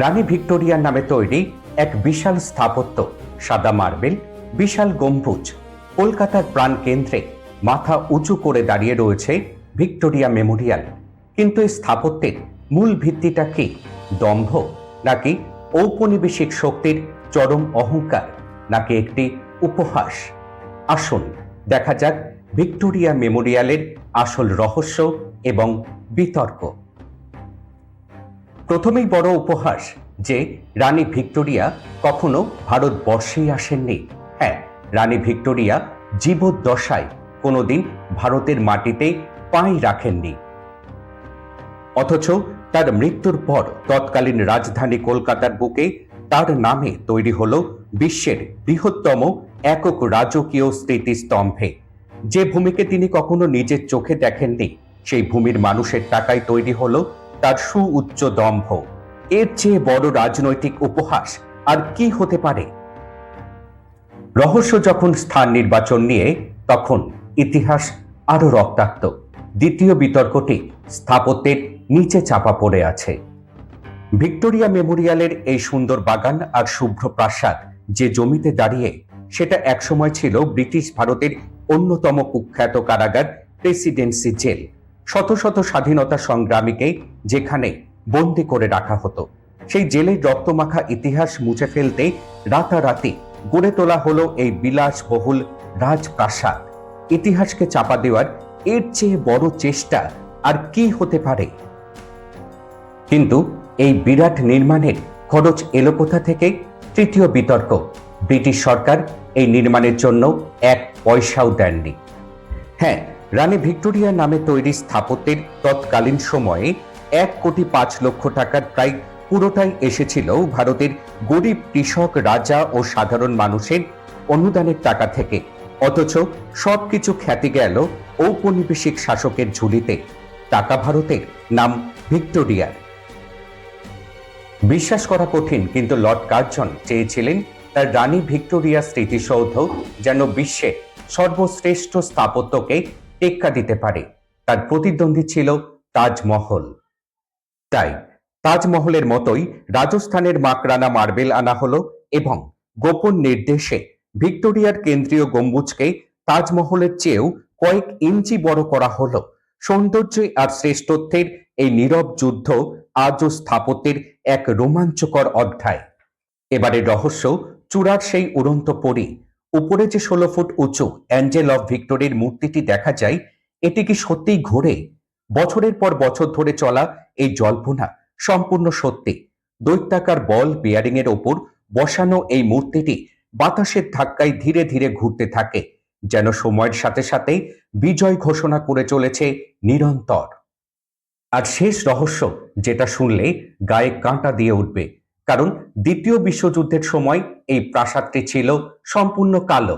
রানী ভিক্টোরিয়ার নামে তৈরি এক বিশাল স্থাপত্য, সাদা মার্বেল, বিশাল গম্বুজ, কলকাতার প্রাণ কেন্দ্রে মাথা উঁচু করে দাঁড়িয়ে রয়েছে ভিক্টোরিয়া মেমোরিয়াল। কিন্তু এই স্থাপত্যের মূল ভিত্তিটা কি? দম্ভ নাকি ঔপনিবেশিক শক্তির চরম অহংকার নাকি একটি উপহাস? আসুন দেখা যাক ভিক্টোরিয়া মেমোরিয়ালের আসল রহস্য এবং বিতর্ক। প্রথমেই বড় উপহাস যে রানী ভিক্টোরিয়া কখনো ভারতবর্ষেই আসেননি। হ্যাঁ রানী ভিক্টোরিয়া জীবদ্দশায় কোনোদিন ভারতের মাটিতে পাই রাখেননি। অথচ তার মৃত্যুর পর তৎকালীন রাজধানী কলকাতার বুকে তার নামে তৈরি হল বিশ্বের বৃহত্তম একক রাজকীয় স্মৃতিস্তম্ভে। যে ভূমিকে তিনি কখনো নিজের চোখে দেখেননি, সেই ভূমির মানুষের টাকায় তৈরি হলো তার সুউচ্চ দম্ভ। এর চেয়ে বড় রাজনৈতিক উপহাস আর কি হতে পারে? রহস্য যখন স্থান নির্বাচন নিয়ে, তখন ইতিহাস আরও রক্তাক্ত। দ্বিতীয় বিতর্কটি স্থাপত্যের নিচে চাপা পড়ে আছে। ভিক্টোরিয়া মেমোরিয়ালের এই সুন্দর বাগান আর শুভ্র প্রাসাদ যে জমিতে দাঁড়িয়ে, সেটা একসময় ছিল ব্রিটিশ ভারতের অন্যতম কুখ্যাত কারাগার প্রেসিডেন্সি জেল। শত শত স্বাধীনতা সংগ্রামীকে যেখানে বন্দি করে রাখা হতো। সেই জেলের রক্তমাখা ইতিহাস মুছে ফেলতে রাতারাতি গড়ে তোলা হলো এই বিলাসবহুল রাজপ্রাসাদ। ইতিহাসকে চাপা দেওয়ার এর চেয়ে বড় চেষ্টা আর কি হতে পারে? কিন্তু এই বিরাট নির্মাণের খরচ এলো কোথা থেকে? তৃতীয় বিতর্ক। ব্রিটিশ সরকার এই নির্মাণের জন্য এক পয়সাও দেননি। হ্যাঁ রানী ভিক্টোরিয়া নামে তৈরি স্থাপত্যের তৎকালীন সময়ে এক কোটি পাঁচ লক্ষ টাকার প্রায় পুরোটাই এসেছিল ভারতের গরিব কৃষক, রাজা ও সাধারণ মানুষের অনুদানের টাকা থেকে। অথচ সবকিছু খ্যাতি গেল ঔপনিবেশিক শাসকের ঝুলিতে, টাকা ভারতের নাম ভিক্টোরিয়ার বিশ্বাস করা কঠিন, কিন্তু লর্ড কার্জন চেয়েছিলেন তার রানী ভিক্টোরিয়া স্মৃতিসৌধ যেন বিশ্বে সর্বশ্রেষ্ঠ স্থাপত্যকে টেক্কা দিতে পারে। তার প্রতিদ্বন্দ্বী ছিল তাজমহল। তাই তাজমহলের মতোই রাজস্থানের মাকরানা মার্বেল আনা হলো এবং গোপন নির্দেশে ভিক্টোরিয়ার কেন্দ্রীয় গম্বুজকে তাজমহলের চেয়েও কয়েক ইঞ্চি বড় করা হলো। সৌন্দর্য আর শ্রেষ্ঠত্বের এই নীরব যুদ্ধ আজও স্থাপত্যের এক রোমাঞ্চকর অধ্যায়। এবারে রহস্য চূড়ার সেই উড়ন্ত পরি উপরে যে ষোলো ফুট উঁচু অ্যাঞ্জেল অফ ভিক্টোরির মূর্তিটি দেখা যায়, এটি কি সত্যিই ঘোরে? বছরের পর বছর ধরে চলা এই জল্পনা সম্পূর্ণ সত্যি। দৈত্যাকার বল বিয়ারিং এর ওপর বসানো এই মূর্তিটি বাতাসের ধাক্কায় ধীরে ধীরে ঘুরতে থাকে, যেন সময়ের সাথে সাথে বিজয় ঘোষণা করে চলেছে নিরন্তর। আর শেষ রহস্য যেটা শুনলে গায়ে কাঁটা দিয়ে উঠবে, কারণ দ্বিতীয় বিশ্বযুদ্ধের সময় এই প্রাসাদটি ছিল সম্পূর্ণ কালো।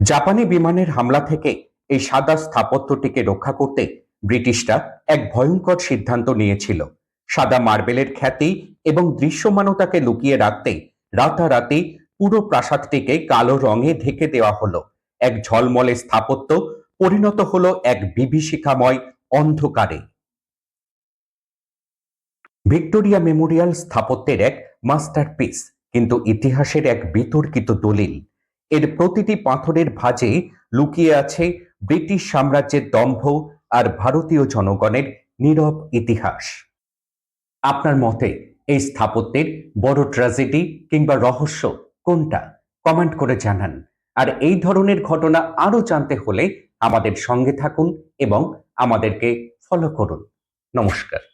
জাপানি বিমানের হামলা থেকে এই সাদা স্থাপত্যটিকে রক্ষা করতে ব্রিটিশরা এক ভয়ঙ্কর সিদ্ধান্ত নিয়েছিল। সাদা মার্বেলের খ্যাতি এবং দৃশ্যমানতাকে লুকিয়ে রাখতে রাতারাতি পুরো প্রাসাদটিকে কালো রঙে ঢেকে দেওয়া হলো। এক ঝলমলে স্থাপত্য পরিণত হলো এক বিভীষিকাময় অন্ধকারে। ভিক্টোরিয়া মেমোরিয়াল স্থাপত্যের এক মাস্টারপিস। কিন্তু ইতিহাসের এক বিতর্কিত দলিল। এর প্রতিটি পাথরের ভাঁজে লুকিয়ে আছে ব্রিটিশ সাম্রাজ্যের দম্ভ আর ভারতীয় জনগণের নীরব ইতিহাস। আপনার মতে এই স্থাপত্যের বড় ট্র্যাজেডি কিংবা রহস্য কোনটা? কমেন্ট করে জানান। আর এই ধরনের ঘটনা আরও জানতে হলে আমাদের সঙ্গে থাকুন এবং আমাদেরকে ফলো করুন। নমস্কার।